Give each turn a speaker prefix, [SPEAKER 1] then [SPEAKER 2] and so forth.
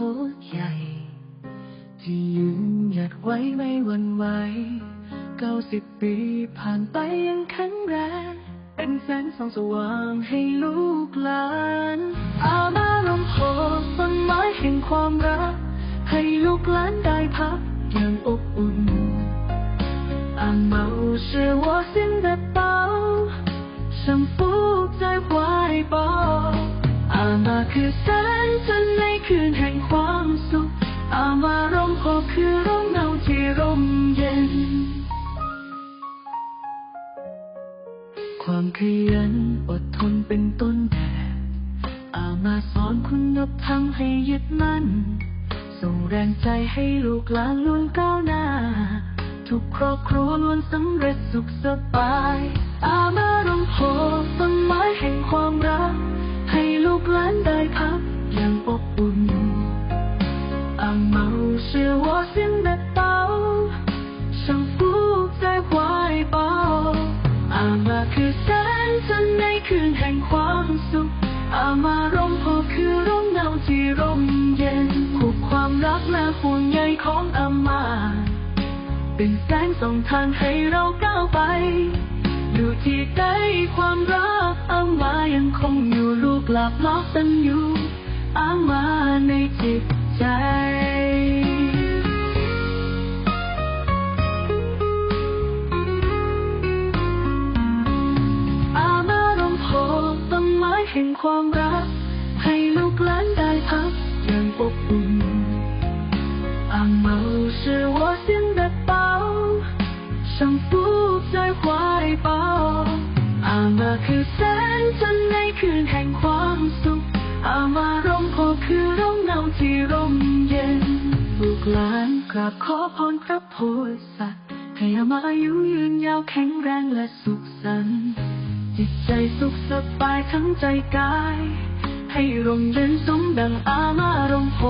[SPEAKER 1] หัวใหญ่ ที่ยืนหยัดไว้ไม่หวั่นไหวเก้าสิบปีผ่านไปยังแข็งแรง เป็นแสงส่องสว่างให้ลูกหลาน อามาลงโคต้นไม้แห่งความรัก ให้ลูกหลานได้พักอย่างอบอุ่นอาเมาเชื่อว่าสิ้นแต่เปลูกใจไว้า幸福在怀抱，阿妈可塞。 จันในคืนแห่งความสุขอามาร่มโพคือร่มเงาที่ร่มเย็น ความขยันอดทนเป็นต้นแบบอามาสอนคุณธรรมให้ยึดมั่น ส่งแรงใจให้ลูกหลานล้วนก้าวหน้า ทุกครอบครัวล้วนสำเร็จสุขสบาย จันในคืนแห่งความสุข อามาร่มโพคือร่มเงาที่ร่มเย็นผูกความรักและห่วงใยของอามา เป็นแสงส่องทางให้เราก้าวไป อยู่ที่ใดความรักอามายังคงอยู่ลูกหลับล้อกตันอยู่อามาในจิต ห่งความรัก ให้ลูกหลานได้พักอย่างอบอุ่น 阿毛是我心的宝，生福在怀抱。อามาคือแสงจันทร์ในคืนแห่งความสุข อามาร่มโพคือร่มเงาที่ร่มเย็น ลูกหลานกราบขอพรพระโพธิสัตว์ให้อามาอายุยืนยาวแข็งแรงและสุขสันต์ จิตใจสุขสบายทั้งใจกาย ให้ร่มเย็นสมดังอามาร่มโพ